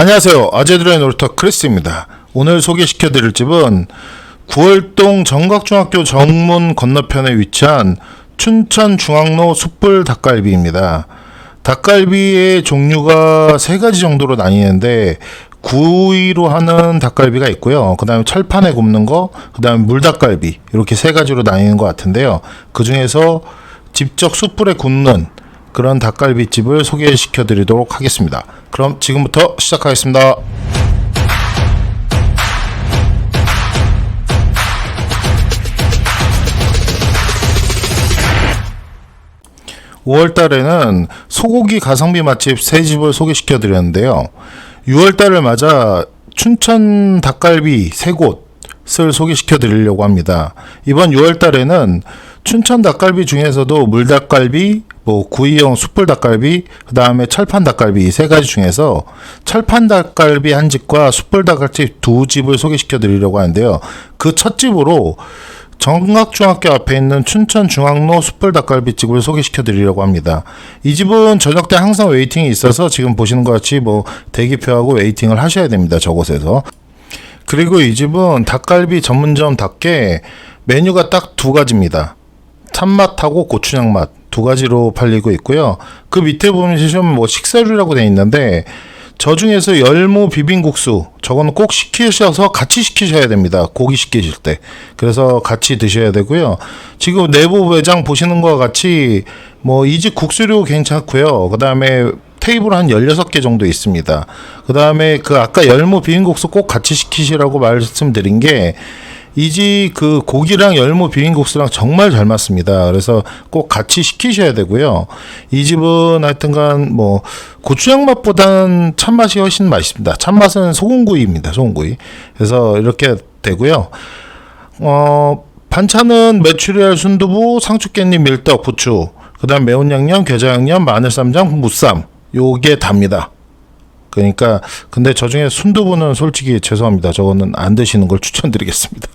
안녕하세요. 아재들의 놀이터 크리스입니다. 오늘 소개시켜드릴 집은 구월동 정각중학교 정문 건너편에 위치한 춘천중앙로 숯불 닭갈비입니다. 닭갈비의 종류가 세 가지 정도로 나뉘는데 구이로 하는 닭갈비가 있고요. 그 다음에 철판에 굽는 거, 그 다음에 물닭갈비 이렇게 세 가지로 나뉘는 것 같은데요. 그 중에서 직접 숯불에 굽는 그런 닭갈비집을 소개시켜 드리도록 하겠습니다. 그럼 지금부터 시작하겠습니다. (5월) 달에는 소고기 가성비 맛집 세 집을 소개시켜 드렸는데요. (6월) 달을 맞아 춘천 닭갈비 세 곳을 소개시켜 드리려고 합니다. 이번 6월 달에는 춘천 닭갈비 중에서도 물닭갈비, 뭐 구이용 숯불 닭갈비, 그 다음에 철판 닭갈비 이세 가지 중에서 철판 닭갈비 한 집과 숯불 닭갈비 두 집을 소개시켜 드리려고 하는데요. 그 첫 집으로 정각중학교 앞에 있는 춘천중앙로 숯불 닭갈비집을 소개시켜 드리려고 합니다. 이 집은 저녁 때 항상 웨이팅이 있어서 지금 보시는 것 같이 뭐 대기표하고 웨이팅을 하셔야 됩니다. 저곳에서. 그리고 이 집은 닭갈비 전문점답게 메뉴가 딱 두 가지입니다. 참맛하고 고추장 맛 두 가지로 팔리고 있고요. 그 밑에 보시면 뭐 식사류라고 되어 있는데 저 중에서 열무 비빔국수 저거는 꼭 시키셔서 같이 시키셔야 됩니다. 고기 시키실 때. 그래서 같이 드셔야 되고요. 지금 내부 외장 보시는 것 같이 뭐 이집 국수류 괜찮고요. 그다음에 테이블 한 16개 정도 있습니다. 그 다음에 그 아까 열무 비빔국수 꼭 같이 시키시라고 말씀드린 게 이 집 그 고기랑 열무 비빔국수랑 정말 잘 맞습니다. 그래서 꼭 같이 시키셔야 되고요. 이 집은 하여튼간 뭐 고추장 맛보다는 참맛이 훨씬 맛있습니다. 참맛은 소금구이입니다. 소금구이. 그래서 이렇게 되고요. 어, 반찬은 메추리알 순두부, 상추깻잎 밀떡, 부추, 그다음 매운 양념, 겨자 양념, 마늘 쌈장, 무쌈. 요게 답니다. 그러니까 근데 저 중에 순두부는 솔직히 죄송합니다. 저거는 안 드시는 걸 추천드리겠습니다.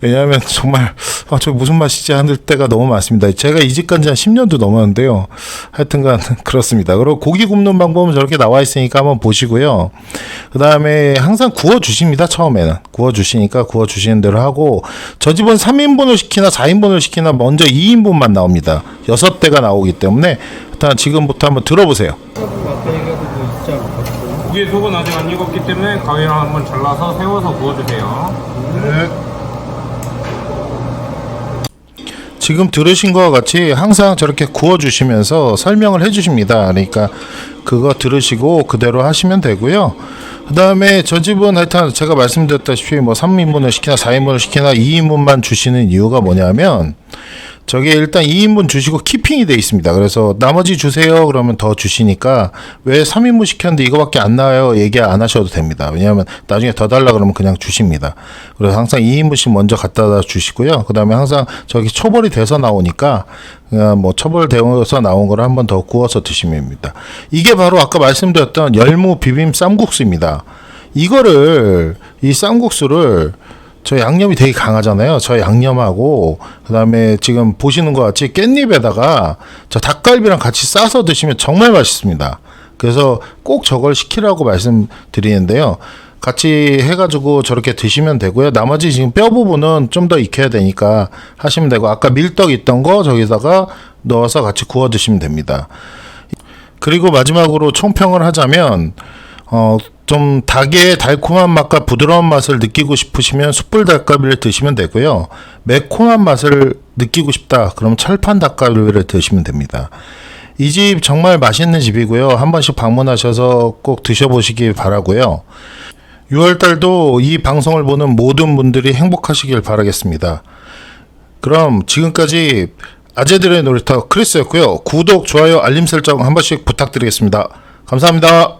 왜냐하면 정말 아, 저 무슨 맛이지 하는 때가 너무 많습니다. 제가 이집 간지 한 10년도 넘었는데요. 하여튼간 그렇습니다. 그리고 고기 굽는 방법은 저렇게 나와 있으니까 한번 보시고요. 그 다음에 항상 구워 주십니다. 처음에는 구워 주시니까 구워 주시는 대로 하고 저 집은 3인분을 시키나 4인분을 시키나 먼저 2인분만 나옵니다. 6대가 나오기 때문에 일단 지금부터 한번 들어보세요. 고기의 속은 아직 안 익었기 때문에 가위랑 한번 잘라서 세워서 구워주세요. 지금 들으신 것과 같이 항상 저렇게 구워주시면서 설명을 해주십니다. 그러니까 그거 들으시고 그대로 하시면 되고요. 그 다음에 저 집은 하여튼 제가 말씀드렸다시피 뭐 3인분을 시키나 4인분을 시키나 2인분만 주시는 이유가 뭐냐면 저게 일단 2인분 주시고 키핑이 돼 있습니다. 그래서 나머지 주세요 그러면 더 주시니까 왜 3인분 시켰는데 이거밖에 안 나와요 얘기 안 하셔도 됩니다. 왜냐하면 나중에 더 달라 그러면 그냥 주십니다. 그래서 항상 2인분씩 먼저 갖다 주시고요. 그 다음에 항상 저기 초벌이 돼서 나오니까 그냥 뭐 초벌되어서 나온 걸 한 번 더 구워서 드시면 됩니다. 이게 바로 아까 말씀드렸던 열무 비빔 쌈국수입니다. 이거를 이 쌈국수를 저 양념이 되게 강하잖아요. 저 양념하고 그다음에 지금 보시는 것 같이 깻잎에다가 저 닭갈비랑 같이 싸서 드시면 정말 맛있습니다. 그래서 꼭 저걸 시키라고 말씀드리는데요. 같이 해가지고 저렇게 드시면 되고요. 나머지 지금 뼈 부분은 좀 더 익혀야 되니까 하시면 되고 아까 밀떡 있던 거 저기다가 넣어서 같이 구워 드시면 됩니다. 그리고 마지막으로 총평을 하자면 어, 좀 닭의 달콤한 맛과 부드러운 맛을 느끼고 싶으시면 숯불 닭갈비를 드시면 되고요. 매콤한 맛을 느끼고 싶다. 그럼 철판 닭갈비를 드시면 됩니다. 이 집 정말 맛있는 집이고요. 한 번씩 방문하셔서 꼭 드셔보시기 바라고요. 6월 달도 이 방송을 보는 모든 분들이 행복하시길 바라겠습니다. 그럼 지금까지 아재들의 놀이터 크리스였고요. 구독, 좋아요, 알림 설정 한 번씩 부탁드리겠습니다. 감사합니다.